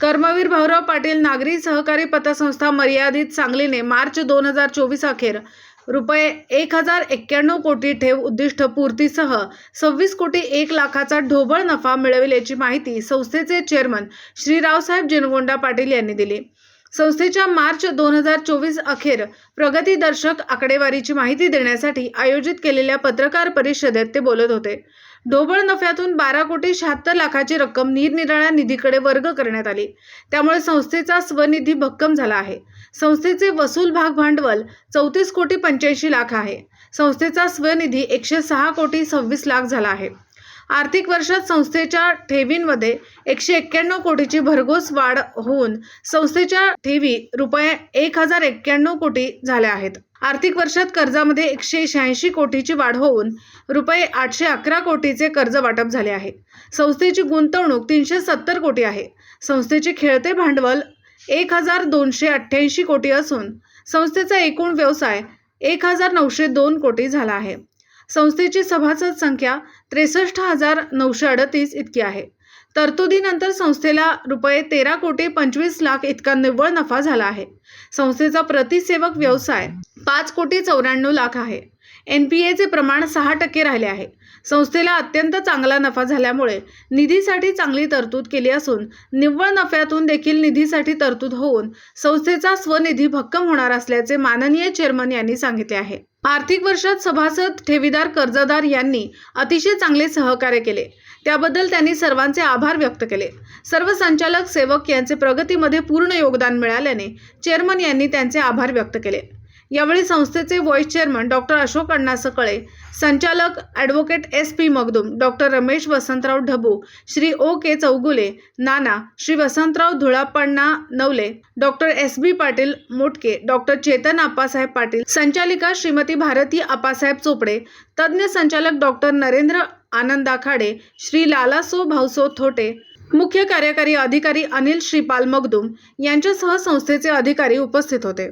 कर्मवीर भाऊराव पाटील नागरी सहकारी पतसंस्था मर्यादित सांगलीने मार्च दोन हजार चोवीस अखेर रुपये एक हजार एक्क्याण्णव कोटी ठेव उद्दिष्ट पूर्तीसह सव्वीस कोटी एक लाखाचा ढोबळ नफा मिळविल्याची माहिती संस्थेचे चेअरमन श्री रावसाहेब जिनगोंडा पाटील यांनी दिली. संस्थेच्या मार्च दोन हजार चोवीस अखेर प्रगतीदर्शक आकडेवारीची माहिती देण्यासाठी आयोजित केलेल्या पत्रकार परिषदेत ते बोलत होते. ढोबळ नफ्यातून बारा कोटी शहात्तर लाखाची रक्कम निरनिराळ्या निधीकडे वर्ग करण्यात आली. त्यामुळे संस्थेचा स्वनिधी भक्कम झाला आहे. संस्थेचे वसूल भाग भांडवल चौतीस कोटी पंच्याऐंशी लाख आहे. संस्थेचा स्वनिधी एकशे सहा कोटी सव्वीस लाख झाला आहे. आर्थिक वर्षात संस्थेच्या ठेवींमध्ये एकशे एक्क्याण्णव कोटीची भरघोस वाढ होऊन संस्थेच्या ठेवी रुपये एक हजार एक्क्याण्णव कोटी झाल्या आहेत. आर्थिक वर्षात कर्जामध्ये एकशे शहाऐंशी कोटीची वाढ होऊन रुपये आठशे अकरा कोटीचे कर्ज वाटप झाले आहे. संस्थेची गुंतवणूक तीनशे सत्तर कोटी आहे. संस्थेचे खेळते भांडवल एक हजार दोनशे अठ्ठ्याऐंशी कोटी असून संस्थेचा एकूण व्यवसाय एक हजार नऊशे दोन कोटी झाला आहे. संस्थेची सभासद संख्या त्रेसष्ट हजार नऊशे अडतीस इतकी आहे. तरतुदीनंतर संस्थेला रुपये तेरा कोटी पंचवीस लाख इतका निव्वळ नफा झाला आहे. संस्थेचा प्रतिसेवक व्यवसाय पाच कोटी चौऱ्याण्णव लाख आहे. एन पी एचे प्रमाण सहा टक्के राहिले आहे. संस्थेला अत्यंत चांगला नफा झाल्यामुळे निधीसाठी चांगली तरतूद केली असून निव्वळ नफ्यातून देखील निधीसाठी तरतूद होऊन संस्थेचा स्वनिधी भक्कम होणार असल्याचे माननीय चेअरमन यांनी सांगितले आहे. आर्थिक वर्षात सभासद ठेवीदार कर्जदार यांनी अतिशय चांगले सहकार्य केले. त्याबद्दल त्यांनी सर्वांचे आभार व्यक्त केले. सर्व संचालक सेवक यांचे प्रगतीमध्ये पूर्ण योगदान मिळाल्याने चेअरमन यांनी त्यांचे आभार व्यक्त केले. यावेळी संस्थेचे vice chairman doctor Ashok Anna Sakale संचालक advocate S P Magdum doctor Ramesh Vasantrao Dhabu Shri O K Chougule Nana Shri Vasantrao Dhulappanna Navale doctor S B Patil Motke doctor Chetan Appasaheb Patil संचालिका श्रीमती भारती आप्पासाहेब चोपडे तज्ज्ञ संचालक doctor Narendra Anand Akhade Shri Lalaso Bhauso Thote. मुख्य कार्यकारी अधिकारी अनिल श्रीपाल मगदुम यांच्यासह संस्थेचे अधिकारी उपस्थित होते.